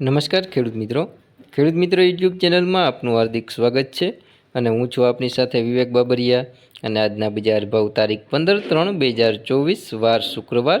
નમસ્કાર ખેડૂત મિત્રો. ખેડૂત મિત્રો યુટ્યુબ ચેનલમાં આપનું હાર્દિક સ્વાગત છે અને હું છું આપની સાથે વિવેક બાબરિયા અને આજના બજાર ભાવ તારીખ પંદર ત્રણ બે હજાર ચોવીસ, વાર શુક્રવાર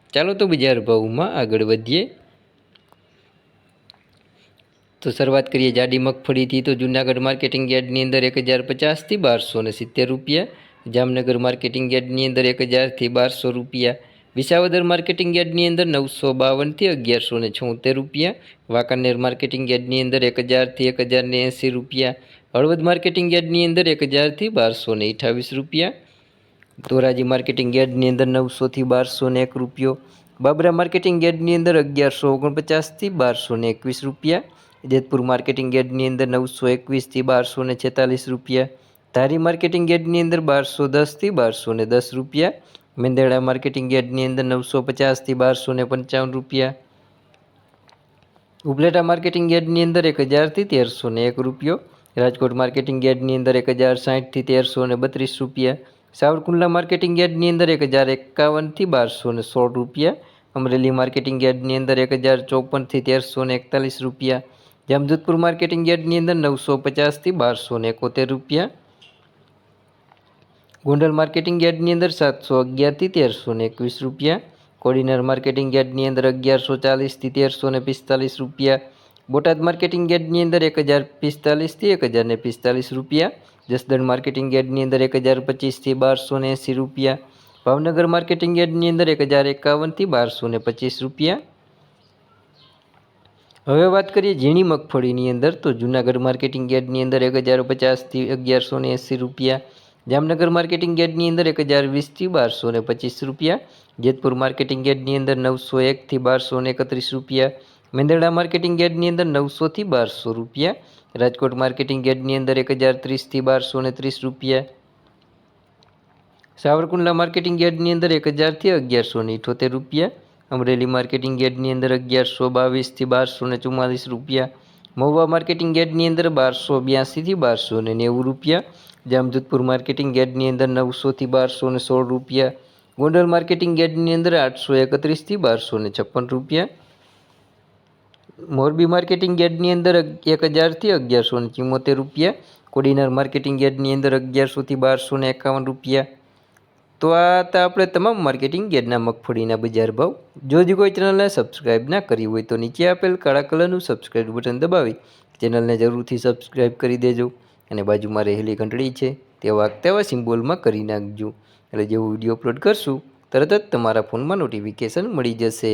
ચાલો તો બજાર ભાવમાં આગળ વધીએ. તો શરૂઆત કરીએ જાડી મગફળીથી. તો જૂનાગઢ માર્કેટિંગ યાર્ડની અંદર એક હજાર પચાસથી બારસો ને સિત્તેર રૂપિયા. જામનગર માર્કેટિંગ યાર્ડની અંદર એક હજારથી બારસો રૂપિયા. વિસાવદર માર્કેટિંગ યાર્ડની અંદર નવસો બાવનથી અગિયારસો ને છોતેર રૂપિયા. વાંકાનેર માર્કેટિંગ યાર્ડની અંદર એક હજારથી એક હજારને એંસી રૂપિયા. હળવદ માર્કેટિંગ યાર્ડની અંદર એક હજારથી બારસો ને અઠાવીસ રૂપિયા. ધોરાજી માર્કેટિંગ યાર્ડની અંદર નવસોથી બારસો ને એક રૂપિયો, બાબરા માર્કેટિંગ યાર્ડની અંદર અગિયારસો ઓગણપચાસથી બારસો ને એકવીસ રૂપિયા, જેતપુર માર્કેટિંગ યાર્ડની અંદર નવસો એકવીસથી બારસો ને છેતાલીસ રૂપિયા, ધારી માર્કેટિંગ યાર્ડની અંદર બારસો દસથી બારસો ને દસ રૂપિયા, મેંદેડા માર્કેટિંગ યાર્ડની અંદર નવસો પચાસથી બારસો ને પંચાવન રૂપિયા, ઉપલેટા માર્કેટિંગ યાર્ડની અંદર એક હજારથી તેરસો ને એક રૂપિયો, રાજકોટ માર્કેટિંગ યાર્ડની અંદર એક હજાર સાઠથી તેરસો ને બત્રીસ રૂપિયા સાવરકુંડલા માર્કેટિંગ યાર્ડની અંદર એક હજાર એકાવનથી બારસો ને સોળ રૂપિયા, અમરેલી માર્કેટિંગ યાર્ડની અંદર એક હજાર ચોપનથી તેરસો ને એકતાલીસ રૂપિયા, જામજોધપુર માર્કેટિંગ યાર્ડની અંદર નવસો પચાસથી બારસો ને એકોતેર રૂપિયા, ગોંડલ માર્કેટિંગ યાર્ડની અંદર સાતસો અગિયારથી તેરસો ને એકવીસ રૂપિયા, કોડીનાર માર્કેટિંગ યાર્ડની અંદર અગિયારસો ચાલીસથી તેરસો ને પિસ્તાલીસ રૂપિયા બોટાદ માર્કેટિંગ યાર્ડની અંદર એક હજાર પિસ્તાલીસથી એક હજારને પિસ્તાલીસ રૂપિયા, જસદણ માર્કેટિંગ યાર્ડની અંદર એક હજાર પચીસથી બારસો ને એંસી રૂપિયા, ભાવનગર માર્કેટિંગ યાર્ડની અંદર એક હજાર એકાવનથી બારસો ને પચીસ રૂપિયા. હવે વાત કરીએ ઝીણી મગફળીની અંદર, તો જૂનાગઢ માર્કેટિંગ યાર્ડની અંદર એક હજાર પચાસથી અગિયારસો ને એંસી રૂપિયા, જામનગર માર્કેટિંગ યાર્ડની અંદર એક હજાર વીસથી બારસો ને પચીસ રૂપિયા, જેતપુર માર્કેટિંગ યાર્ડની અંદર નવસો એકથી બારસો ને એકત્રીસ રૂપિયા મેંદરડા માર્કેટિંગ યાર્ડની અંદર નવસોથી બારસો રૂપિયા. રાજકોટ માર્કેટિંગ યાર્ડની અંદર એક હજાર ત્રીસથી બારસો ને ત્રીસ રૂપિયા. સાવરકુંડલા માર્કેટિંગ યાર્ડની અંદર એક હજારથી અગિયારસો ને ઇઠોતેર રૂપિયા. અમરેલી માર્કેટિંગ યાર્ડની અંદર અગિયારસો બાવીસથી બારસો ને ચુમ્માલીસ રૂપિયા. મહુવા માર્કેટિંગ યાર્ડની અંદર બારસો બ્યાસીથી બારસો ને નેવું રૂપિયા. જામજોધપુર માર્કેટિંગ યાર્ડની અંદર નવસોથી બારસો ને સોળ રૂપિયા. ગોંડલ માર્કેટિંગ યાર્ડની અંદર આઠસો એકત્રીસથી બારસો ને છપ્પન રૂપિયા. મોરબી માર્કેટિંગ યાર્ડની અંદર એક હજારથી અગિયારસો ને ચુમ્મોતેર રૂપિયા, કોડીનાર માર્કેટિંગ યાર્ડની અંદર અગિયારસોથી બારસો ને એકાવન રૂપિયા. તો આ હતા આપણે તમામ માર્કેટિંગ યાર્ડના મગફળીના બજાર ભાવ. જો હજી કોઈ ચેનલને સબસ્ક્રાઈબ ના કરી હોય તો નીચે આપેલ કાળા કલરનું સબસ્ક્રાઈબ બટન દબાવી ચેનલને જરૂરથી સબસ્ક્રાઈબ કરી દેજો અને બાજુમાં રહેલી ઘંટડી છે તે વાગતાવા સિમ્બોલમાં કરી નાખજો. એટલે જેવું વીડિયો અપલોડ કરશું, તરત જ તમારા ફોનમાં નોટિફિકેશન મળી જશે.